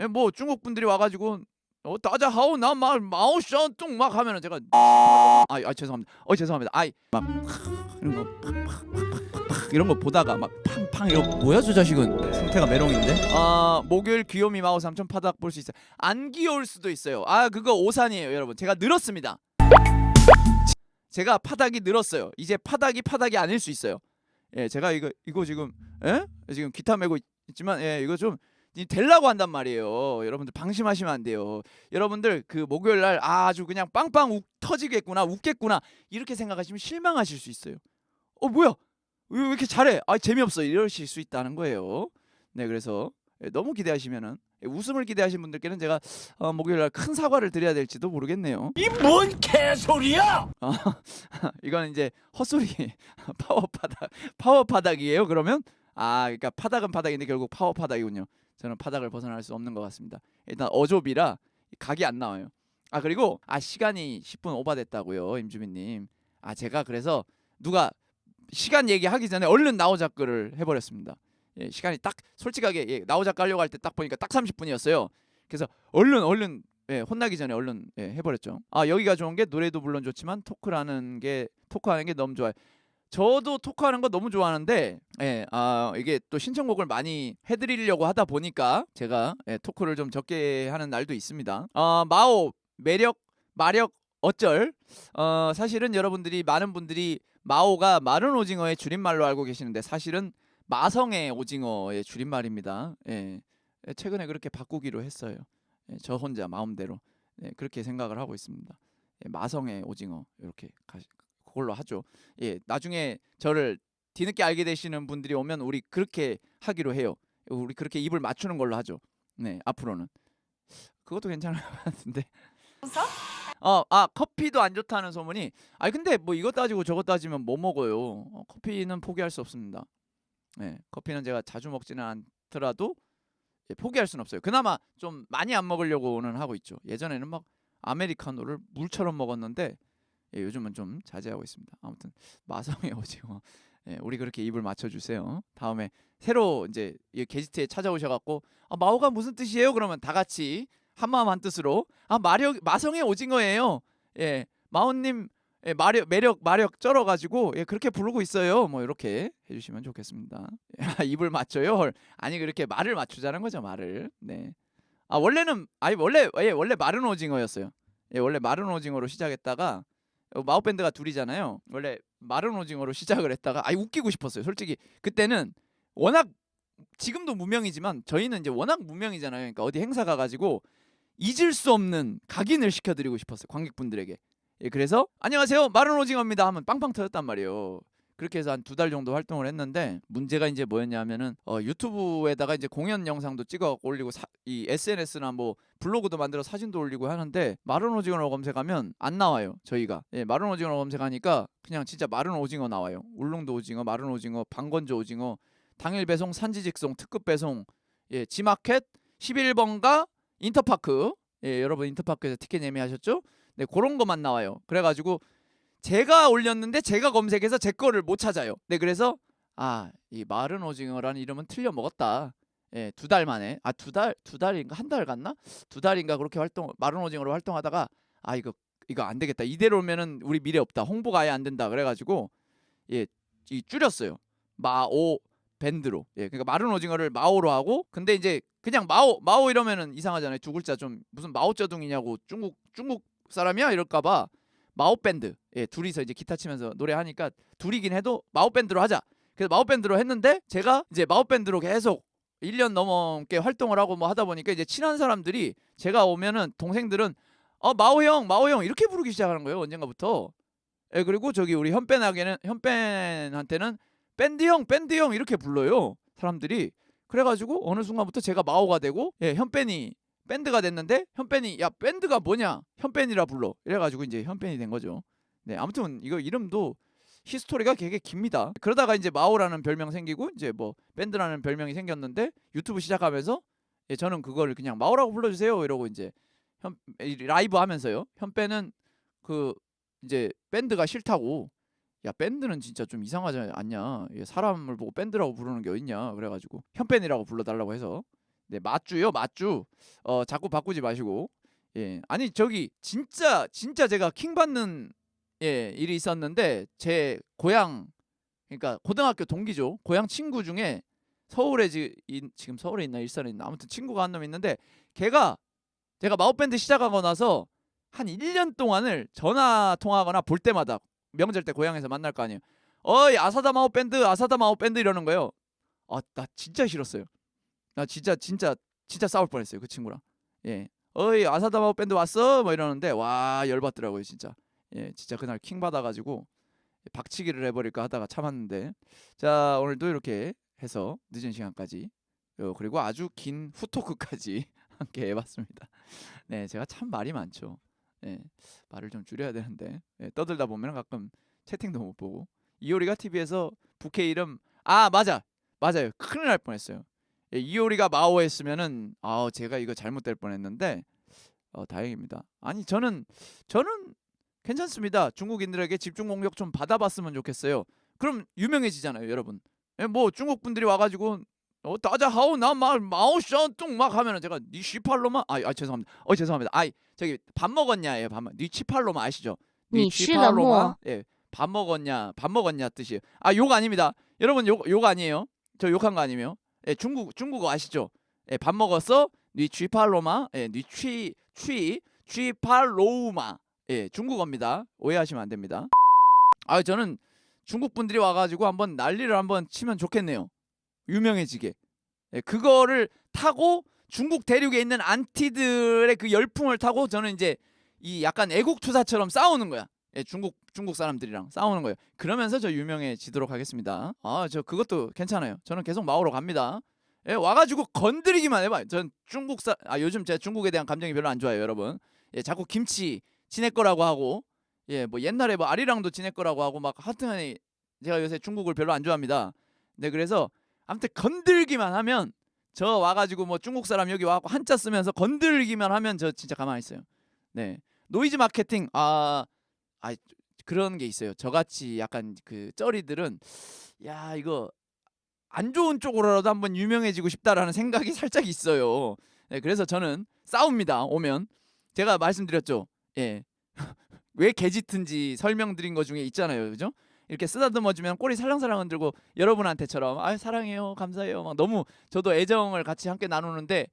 예, 뭐 중국 분들이 와가지고 어 따자하오 나막 마오샹뚱 막 하면은 제가 아, 아 죄송합니다. 어 죄송합니다. 아이 막 이런 거 팍팍팍팍팍 이런 거 보다가 막 팡팡 이거 뭐야 저 자식은 상태가 메롱인데. 아 목요일 귀요미 마오 삼촌 파닥 볼 수 있어요. 안 귀여울 수도 있어요. 아 그거 오산이에요 여러분. 제가 늘었습니다. 제가 파닥이 늘었어요. 이제 파닥이 파닥이 아닐 수 있어요. 예, 제가 이거 이거 지금 예? 지금 기타 메고 있- 있지만 예, 이거 좀 이 되려고 한단 말이에요. 여러분들 방심하시면 안 돼요. 여러분들 그 목요일 날 아주 그냥 빵빵 욱 터지겠구나, 웃겠구나 이렇게 생각하시면 실망하실 수 있어요. 어 뭐야? 왜, 왜 이렇게 잘해? 아 재미없어 이러실 수 있다는 거예요. 네, 그래서 예, 너무 기대하시면은 예, 웃음을 기대하신 분들께는 제가 어, 목요일 날 큰 사과를 드려야 될지도 모르겠네요. 이 뭔 개소리야! 이건 이제 헛소리 파워 파닥 파워 파닥이에요. 그러면 아 그러니까 파닥은 파닥인데 결국 파워 파닥이군요. 저는 파닥을 벗어날 수 없는 것 같습니다. 일단 어조비라 각이 안 나와요. 아 그리고 아 시간이 10분 오바됐다고요, 임주민님. 아 제가 그래서 누가 시간 얘기하기 전에 얼른 나오자끄를 해버렸습니다. 예, 시간이 딱 솔직하게 예, 나오자끄 하려고 할 때 딱 보니까 딱 30분이었어요. 그래서 얼른 얼른 예, 혼나기 전에 얼른 예, 해버렸죠. 아 여기가 좋은 게 노래도 물론 좋지만 토크라는 게 토크하는 게 너무 좋아요. 저도 토크하는 거 너무 좋아하는데 예, 아 이게 또 신청곡을 많이 해드리려고 하다 보니까 제가 예, 토크를 좀 적게 하는 날도 있습니다. 어, 마오 매력 마력 어쩔 어, 사실은 여러분들이 많은 분들이 마오가 마른 오징어의 줄임말로 알고 계시는데 사실은 마성의 오징어의 줄임말입니다. 예, 예, 최근에 그렇게 바꾸기로 했어요. 예, 저 혼자 마음대로 예, 그렇게 생각을 하고 있습니다. 예, 마성의 오징어 이렇게 가, 그걸로 하죠. 예, 나중에 저를 뒤늦게 알게 되시는 분들이 오면 우리 그렇게 하기로 해요. 우리 그렇게 입을 맞추는 걸로 하죠. 네, 앞으로는 그것도 괜찮을 것 같은데. 어, 아 커피도 안 좋다는 소문이. 아 근데 뭐 이것 따지고 저것 따지면 뭐 먹어요? 어, 커피는 포기할 수 없습니다. 네, 커피는 제가 자주 먹지는 않더라도 예, 포기할 수는 없어요. 그나마 좀 많이 안 먹으려고는 하고 있죠. 예전에는 막 아메리카노를 물처럼 먹었는데 예, 요즘은 좀 자제하고 있습니다. 아무튼 마성의 오징어. 예, 우리 그렇게 입을 맞춰주세요. 다음에 새로 이제 이 게스트에 찾아오셔갖고 아, 마오가 무슨 뜻이에요? 그러면 다 같이 한 마음 한 뜻으로 아 마력 마성의 오징어예요. 예, 마오님 예, 마력 매력 마력 쩔어가지고 예, 그렇게 부르고 있어요. 뭐 이렇게 해주시면 좋겠습니다. 아, 입을 맞춰요? 헐. 아니 그렇게 말을 맞추자는 거죠 말을. 네. 아 원래는 아니 원래 예, 원래 마른 오징어였어요. 예, 원래 마른 오징어로 시작했다가 어, 마오 밴드가 둘이잖아요. 원래 마른 오징어로 시작을 했다가 아이 웃기고 싶었어요. 솔직히 그때는 워낙 지금도 무명이지만 저희는 이제 워낙 무명이잖아요. 그러니까 어디 행사 가가지고 잊을 수 없는 각인을 시켜드리고 싶었어요. 관객분들에게. 예, 그래서 안녕하세요 마른 오징어입니다 하면 빵빵 터졌단 말이에요. 그렇게 해서 한 두 달 정도 활동을 했는데 문제가 이제 뭐였냐면은 어, 유튜브에다가 이제 공연 영상도 찍어 올리고 사, 이 SNS나 뭐 블로그도 만들어 사진도 올리고 하는데 마른 오징어로 검색하면 안 나와요 저희가. 예, 마른 오징어로 검색하니까 그냥 진짜 마른 오징어 나와요. 울릉도 오징어 마른 오징어 방건조 오징어 당일 배송 산지 직송 특급 배송. 예, 지마켓 11번가 인터파크. 예, 여러분 인터파크에서 티켓 예매하셨죠? 네 그런 것만 나와요. 그래가지고 제가 올렸는데 제가 검색해서 제 거를 못 찾아요. 네, 그래서 아, 이 마른 오징어라는 이름은 틀려 먹었다. 예, 두 달 만에 아 두 달 두 달인가 한 달 갔나? 두 달인가 그렇게 활동 마른 오징어로 활동하다가 아 이거 이거 안 되겠다. 이대로면은 우리 미래 없다. 홍보가 아예 안 된다. 그래 가지고 예, 이 줄였어요. 마오 밴드로. 예, 그러니까 마른 오징어를 마오로 하고 근데 이제 그냥 마오 마오 이러면은 이상하잖아요. 두 글자 좀 무슨 마오쩌둥이냐고 중국 중국 사람이야 이럴까 봐 마오 밴드. 예 둘이서 이제 기타 치면서 노래하니까 둘이긴 해도 마오 밴드로 하자. 그래서 마오 밴드로 했는데 제가 이제 마오 밴드로 계속 1년 넘게 활동을 하고 뭐 하다 보니까 이제 친한 사람들이 제가 오면은 동생들은 어 마오 형 마오 형. 이렇게 부르기 시작하는 거예요 언젠가부터. 예 그리고 저기 우리 현밴에게는 현밴한테는 밴드 형 밴드 형. 이렇게 불러요 사람들이. 그래가지고 어느 순간부터 제가 마오가 되고 예 현밴이 밴드가 됐는데 현밴이 야 밴드가 뭐냐? 현밴이라 불러. 이래가지고 이제 현밴이 된 거죠. 네 아무튼 이거 이름도 히스토리가 되게 깁니다. 그러다가 이제 마오라는 별명 생기고 이제 뭐 밴드라는 별명이 생겼는데 유튜브 시작하면서 예, 저는 그걸 그냥 마오라고 불러주세요 이러고 이제 현이 라이브 하면서요. 현밴은 그 이제 밴드가 싫다고 야 밴드는 진짜 좀 이상하지 않냐? 예, 사람을 보고 밴드라고 부르는 게 어딨냐? 그래가지고 현밴이라고 불러달라고 해서 네, 맞주요, 맞주. 어, 자꾸 바꾸지 마시고. 예. 아니, 저기 진짜 진짜 제가 킹 받는 예, 일이 있었는데 제 고향 그러니까 고등학교 동기죠. 고향 친구 중에 서울에 지, 인- 지금 서울에 있나 일산에 있나 아무튼 친구가 한 놈 있는데 걔가 제가 마법 밴드 시작하고 나서 한 1년 동안을 전화 통화하거나 볼 때마다 명절 때 고향에서 만날 거 아니에요. 어이 아사다 마법 밴드 아사다 마법 밴드 이러는 거예요. 아 나 진짜 싫었어요. 나 진짜 진짜 진짜 싸울 뻔했어요 그 친구랑. 예. 어이 아사다 마법 밴드 왔어? 뭐 이러는데 와 열받더라고요 진짜. 예 진짜 그날 킹 받아가지고 박치기를 해버릴까 하다가 참았는데 자 오늘도 이렇게 해서 늦은 시간까지 어, 그리고 아주 긴 후토크까지 함께 해봤습니다. 네 제가 참 말이 많죠. 예, 말을 좀 줄여야 되는데 예, 떠들다 보면 가끔 채팅도 못 보고 이효리가 TV에서 부캐 이름 아 맞아 맞아요 큰일 날 뻔했어요. 예, 이효리가 마오했으면은 아 제가 이거 잘못될 뻔했는데 어, 다행입니다. 아니 저는 저는 괜찮습니다. 중국인들에게 집중 공격 좀 받아봤으면 좋겠어요. 그럼 유명해지잖아요, 여러분. 예, 뭐 중국 분들이 와가지고 어 따자하오 나말 마오션뚱 막 하면은 제가 니 시팔로마 아, 아 죄송합니다. 어 죄송합니다. 아이 저기 밥 먹었냐예요. 밥 먹. 니 치팔로마 아시죠? 니 치팔로마 예. 밥 먹었냐 밥 먹었냐 뜻이에요. 아 욕 아닙니다. 여러분 욕 욕 아니에요. 저 욕한 거 아니에요. 예, 중국 중국어 아시죠? 예, 밥 먹었어? 니 취팔로마 예, 니 취취 취팔로우마 예, 중국어입니다. 오해하시면 안 됩니다. 아, 저는 중국 분들이 와가지고 한번 난리를 한번 치면 좋겠네요. 유명해지게. 예, 그거를 타고 중국 대륙에 있는 안티들의 그 열풍을 타고 저는 이제 이 약간 애국 투사처럼 싸우는 거야. 예, 중국 중국 사람들이랑 싸우는 거예요. 그러면서 저 유명해지도록 하겠습니다. 아, 저 그것도 괜찮아요. 저는 계속 마오로 갑니다. 예, 와가지고 건드리기만 해봐요. 전 중국 사, 아 요즘 제가 중국에 대한 감정이 별로 안 좋아요, 여러분. 예, 자꾸 김치 지낼 거라고 하고, 예, 뭐 옛날에 뭐 아리랑도 지낼 거라고 하고 막 하여튼 제가 요새 중국을 별로 안 좋아합니다. 네, 그래서 아무튼 건들기만 하면 저 와가지고 뭐 중국 사람 여기 와고 한자 쓰면서 건들기만 하면 저 진짜 가만히 있어요. 네, 노이즈 마케팅 아, 아 그런 게 있어요. 저같이 약간 그 쩌리들은 야 이거 안 좋은 쪽으로라도 한번 유명해지고 싶다라는 생각이 살짝 있어요. 네, 그래서 저는 싸웁니다. 오면 제가 말씀드렸죠. 예. 왜 개짓든지 설명드린 것 중에 있잖아요. 그죠? 이렇게 쓰다듬어주면 꼬리 살랑살랑 흔들고 여러분한테처럼 아 사랑해요 감사해요 막 너무 저도 애정을 같이 함께 나누는데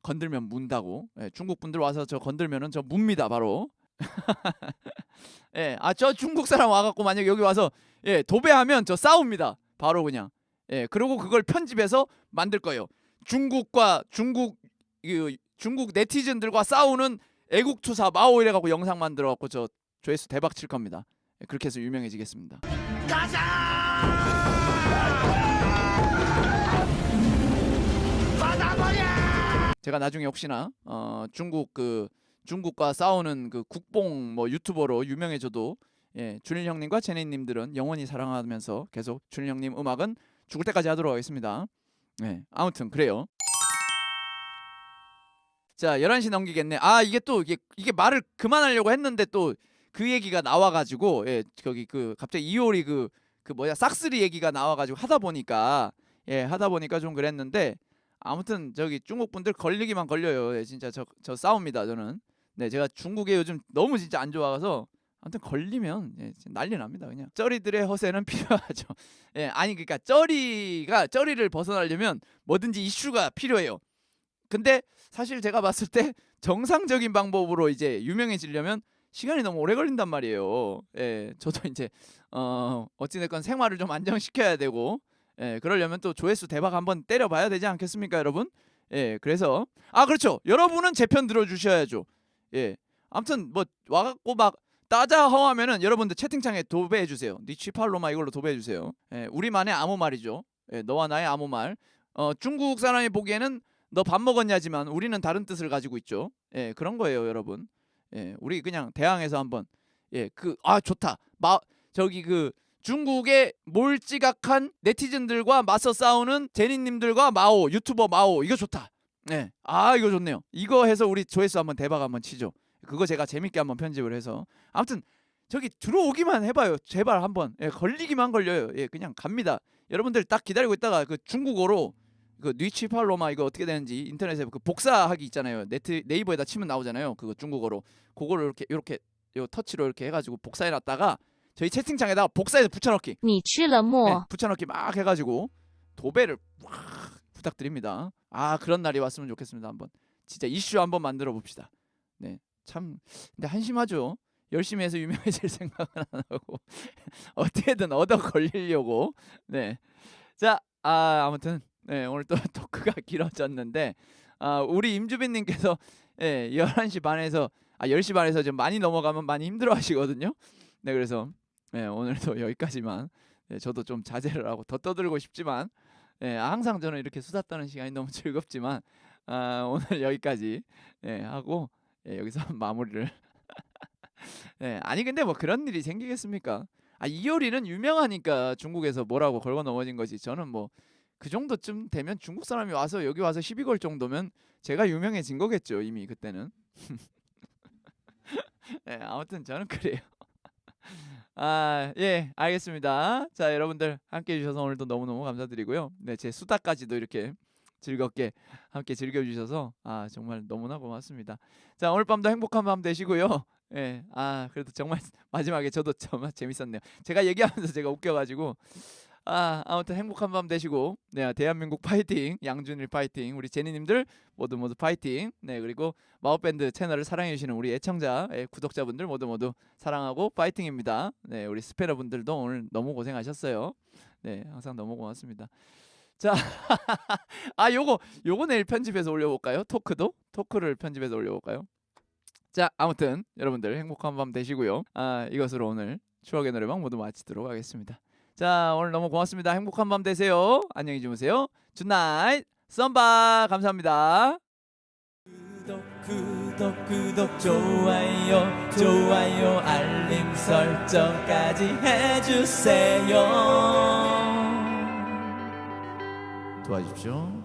건들면 문다고 예, 중국 분들 와서 저 건들면은 저 묻니다 바로 예, 아 저 중국 사람 와갖고 만약 여기 와서 예 도배하면 저 싸웁니다 바로 그냥 예, 그리고 그걸 편집해서 만들 거예요. 중국과 중국 그 중국 네티즌들과 싸우는 애국투사 마오 이래 갖고 영상 만들어 갖고 저 조회수 대박 칠 겁니다. 예, 그렇게 해서 유명해지겠습니다. 제가 나중에 혹시나 어, 중국 그 중국과 싸우는 그 국뽕 뭐 유튜버로 유명해져도 예, 준일 형님과 제니님들은 영원히 사랑하면서 계속 준일 형님 음악은 죽을 때까지 하도록 하겠습니다. 네, 아무튼 그래요. 자, 11시 넘기겠네. 아, 이게 또 이게 이게 말을 그만하려고 했는데 또 그 얘기가 나와 가지고 예, 거기 그 갑자기 이효리 그그 뭐야 싹쓸이 얘기가 나와 가지고 하다 보니까 예, 하다 보니까 좀 그랬는데 아무튼 저기 중국 분들 걸리기만 걸려요. 예, 진짜 저 저 싸웁니다, 저는. 네, 제가 중국에 요즘 너무 진짜 안 좋아서 아무튼 걸리면 예, 난리 납니다 그냥. 쩌리들의 허세는 필요하죠. 예 아니 그러니까 쩌리가 쩌리를 벗어나려면 뭐든지 이슈가 필요해요. 근데 사실 제가 봤을 때 정상적인 방법으로 이제 유명해지려면 시간이 너무 오래 걸린단 말이에요. 예 저도 이제 어 어찌됐건 생활을 좀 안정시켜야 되고 예 그러려면 또 조회수 대박 한번 때려봐야 되지 않겠습니까 여러분? 예 그래서 아 그렇죠. 여러분은 제 편 들어주셔야죠 예 아무튼 뭐 와갖고 막 따자 허 하면은 여러분들 채팅창에 도배해 주세요. 니취팔로마 이걸로 도배해 주세요. 예, 우리만의 아무 말이죠. 예, 너와 나의 아무 말. 어, 중국 사람이 보기에는 너 밥 먹었냐지만 우리는 다른 뜻을 가지고 있죠. 예, 그런 거예요, 여러분. 예, 우리 그냥 대항해서 한번 예, 그 아 좋다. 마 저기 그 중국의 몰지각한 네티즌들과 맞서 싸우는 제니님들과 마오 유튜버 마오 이거 좋다. 네. 아 이거 좋네요. 이거 해서 우리 조회수 한번 대박 한번 치죠. 그거 제가 재밌게 한번 편집을 해서 아무튼 저기 들어오기만 해봐요. 제발 한번 예, 걸리기만 걸려요. 예, 그냥 갑니다. 여러분들 딱 기다리고 있다가 그 중국어로 그 뉘치팔로마 이거 어떻게 되는지 인터넷에 그 복사하기 있잖아요. 네트 네이버에다 치면 나오잖아요. 그거 중국어로 그거를 이렇게 이렇게 요 터치로 이렇게 해가지고 복사해놨다가 저희 채팅창에다가 복사해서 붙여넣기. 네, 붙여넣기 막 해가지고 도배를 확 부탁드립니다. 아 그런 날이 왔으면 좋겠습니다. 한번 진짜 이슈 한번 만들어 봅시다. 네, 참 근데 한심하죠. 열심히 해서 유명해질 생각은 안 하고 어떻게든 얻어 걸리려고. 네, 자 아, 아무튼 네, 오늘 또 토크가 길어졌는데 아, 우리 임주빈 님께서 예, 11시 반에서 아 10시 반에서 좀 많이 넘어가면 많이 힘들어 하시거든요. 네, 그래서 네, 오늘도 여기까지만. 네, 저도 좀 자제를 하고 더 떠들고 싶지만 예, 항상 저는 이렇게 수다 떠는 시간이 너무 즐겁지만 아, 오늘 여기까지 예, 하고 예, 여기서 마무리를. 예, 아니 근데 뭐 그런 일이 생기겠습니까? 아 이효리는 유명하니까 중국에서 뭐라고 걸고 넘어진 거지. 저는 뭐 그 정도쯤 되면 중국 사람이 와서 여기 와서 시비 걸 정도면 제가 유명해진 거겠죠 이미 그때는. 예, 아무튼 저는 그래요 아, 예, 알겠습니다. 자, 여러분들 함께 해주셔서 오늘도 너무너무 감사드리고요. 네, 제 수다까지도 이렇게 즐겁게 함께 즐겨주셔서 아, 정말 너무나 고맙습니다. 자, 오늘 밤도 행복한 밤 되시고요. 예, 아, 그래도 정말 마지막에 저도 정말 재밌었네요. 제가 얘기하면서 제가 웃겨가지고 아, 아무튼 행복한 밤 되시고, 네, 대한민국 파이팅, 양준일 파이팅, 우리 제니님들 모두 모두 파이팅. 네, 그리고 마법밴드 채널을 사랑해 주시는 우리 애청자, 예, 구독자분들 모두 모두 사랑하고 파이팅입니다. 네, 우리 스페너분들도 오늘 너무 고생하셨어요. 네, 항상 너무 고맙습니다. 자, 아 요거 요거 내일 편집해서 올려볼까요? 토크도 토크를 편집해서 올려볼까요? 자, 아무튼 여러분들 행복한 밤 되시고요. 아 이것으로 오늘 추억의 노래방 모두 마치도록 하겠습니다. 자, 오늘 너무 고맙습니다. 행복한 밤 되세요. 안녕히 주무세요. 굿나잇, 썸바 감사합니다. 구독 구독 구독 좋아요 좋아요 알림 설정까지 해주세요 도와주십시오.